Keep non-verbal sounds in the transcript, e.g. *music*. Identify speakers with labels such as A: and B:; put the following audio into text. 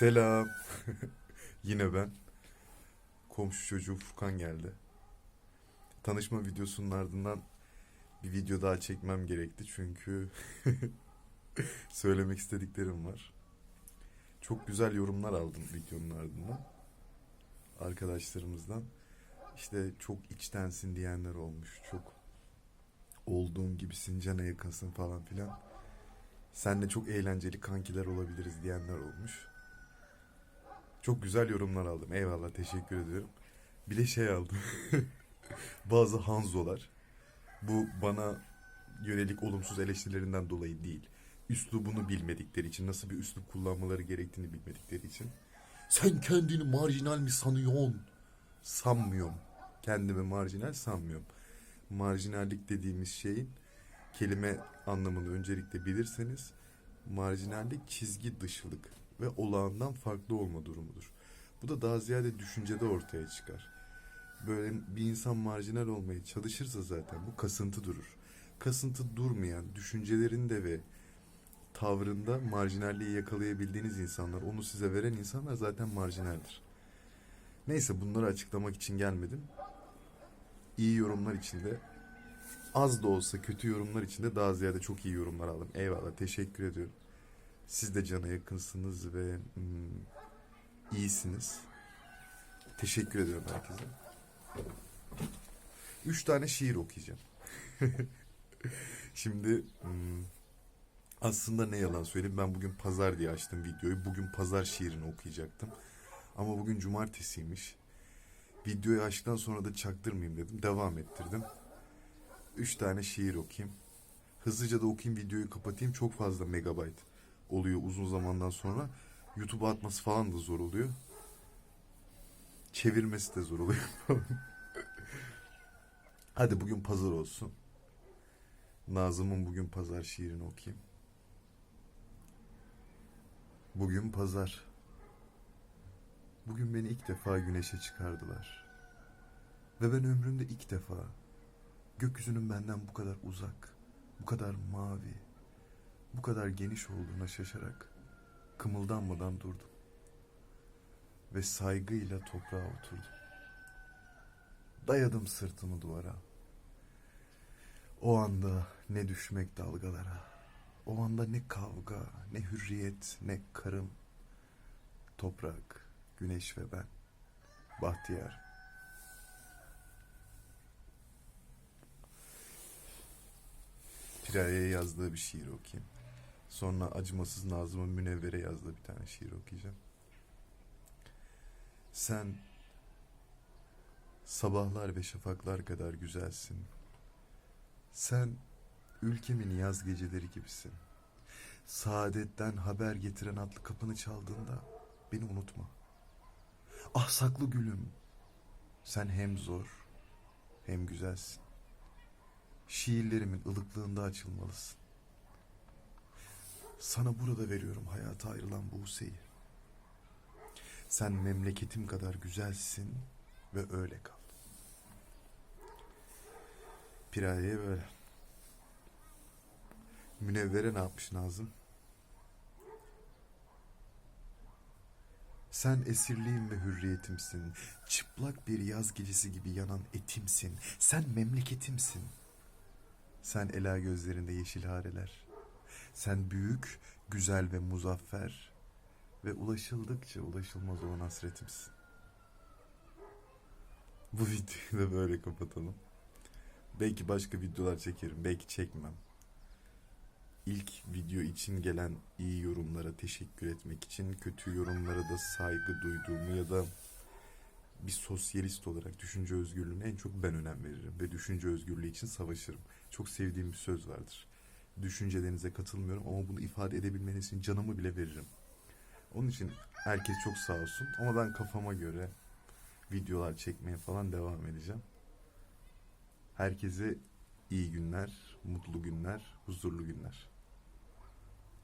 A: Selam. *laughs* Yine ben. Komşu çocuğu Furkan geldi. Tanışma videosunun ardından bir video daha çekmem gerekti çünkü *laughs* söylemek istediklerim var. Çok güzel yorumlar aldım videonun ardından. Arkadaşlarımızdan. İşte çok içtensin diyenler olmuş. Çok olduğun gibisin, cana yakınsın falan filan. Senle çok eğlenceli kankiler olabiliriz diyenler olmuş. Çok güzel yorumlar aldım. Eyvallah teşekkür ediyorum. Bir de şey aldım. *laughs* Bazı Hanzolar. Bu bana yönelik olumsuz eleştirilerinden dolayı değil. Üslubunu bilmedikleri için, nasıl bir üslup kullanmaları gerektiğini bilmedikleri için. Sen kendini marjinal mi sanıyorsun? Sanmıyorum. Kendimi marjinal sanmıyorum. Marjinallik dediğimiz şeyin kelime anlamını öncelikle bilirseniz marjinallik çizgi dışılık ve olağandan farklı olma durumudur. Bu da daha ziyade düşüncede ortaya çıkar. Böyle bir insan marjinal olmaya çalışırsa zaten bu kasıntı durur. Kasıntı durmayan düşüncelerinde ve tavrında marjinalliği yakalayabildiğiniz insanlar, onu size veren insanlar zaten marjinaldir. Neyse bunları açıklamak için gelmedim. İyi yorumlar içinde az da olsa kötü yorumlar içinde daha ziyade çok iyi yorumlar aldım. Eyvallah teşekkür ediyorum. Siz de cana yakınsınız ve hmm, iyisiniz. Teşekkür ediyorum herkese. Üç tane şiir okuyacağım. *laughs* Şimdi hmm, aslında ne yalan söyleyeyim ben bugün pazar diye açtım videoyu. Bugün pazar şiirini okuyacaktım. Ama bugün cumartesiymiş. Videoyu açtıktan sonra da çaktırmayayım dedim. Devam ettirdim. Üç tane şiir okuyayım. Hızlıca da okuyayım videoyu kapatayım. Çok fazla megabayt oluyor uzun zamandan sonra. YouTube'a atması falan da zor oluyor. Çevirmesi de zor oluyor. *laughs* Hadi bugün pazar olsun. Nazım'ın bugün pazar şiirini okuyayım. Bugün pazar. Bugün beni ilk defa güneşe çıkardılar. Ve ben ömrümde ilk defa gökyüzünün benden bu kadar uzak, bu kadar mavi, bu kadar geniş olduğuna şaşarak kımıldanmadan durdum. Ve saygıyla toprağa oturdum. Dayadım sırtımı duvara. O anda ne düşmek dalgalara. O anda ne kavga, ne hürriyet, ne karım. Toprak, güneş ve ben. Bahtiyar. Piraye'ye yazdığı bir şiir okuyayım. Sonra acımasız Nazım'ın Münevver'e yazdığı bir tane şiir okuyacağım. Sen sabahlar ve şafaklar kadar güzelsin. Sen ülkemin yaz geceleri gibisin. Saadetten haber getiren atlı kapını çaldığında beni unutma. Ah saklı gülüm, sen hem zor hem güzelsin. Şiirlerimin ılıklığında açılmalısın. Sana burada veriyorum hayata ayrılan Buse'yi. Sen memleketim kadar güzelsin ve öyle kal. Piraye'ye böyle. Münevvere ne yapmış Nazım? Sen esirliğim ve hürriyetimsin. Çıplak bir yaz gecesi gibi yanan etimsin. Sen memleketimsin. Sen ela gözlerinde yeşil hareler. Sen büyük, güzel ve muzaffer ve ulaşıldıkça ulaşılmaz olan hasretimsin. Bu videoyu da böyle kapatalım. Belki başka videolar çekerim, belki çekmem. İlk video için gelen iyi yorumlara teşekkür etmek için kötü yorumlara da saygı duyduğumu ya da bir sosyalist olarak düşünce özgürlüğüne en çok ben önem veririm ve düşünce özgürlüğü için savaşırım. Çok sevdiğim bir söz vardır. Düşüncelerinize katılmıyorum ama bunu ifade edebilmeniz için canımı bile veririm. Onun için herkes çok sağ olsun ama ben kafama göre videolar çekmeye falan devam edeceğim. Herkese iyi günler, mutlu günler, huzurlu günler.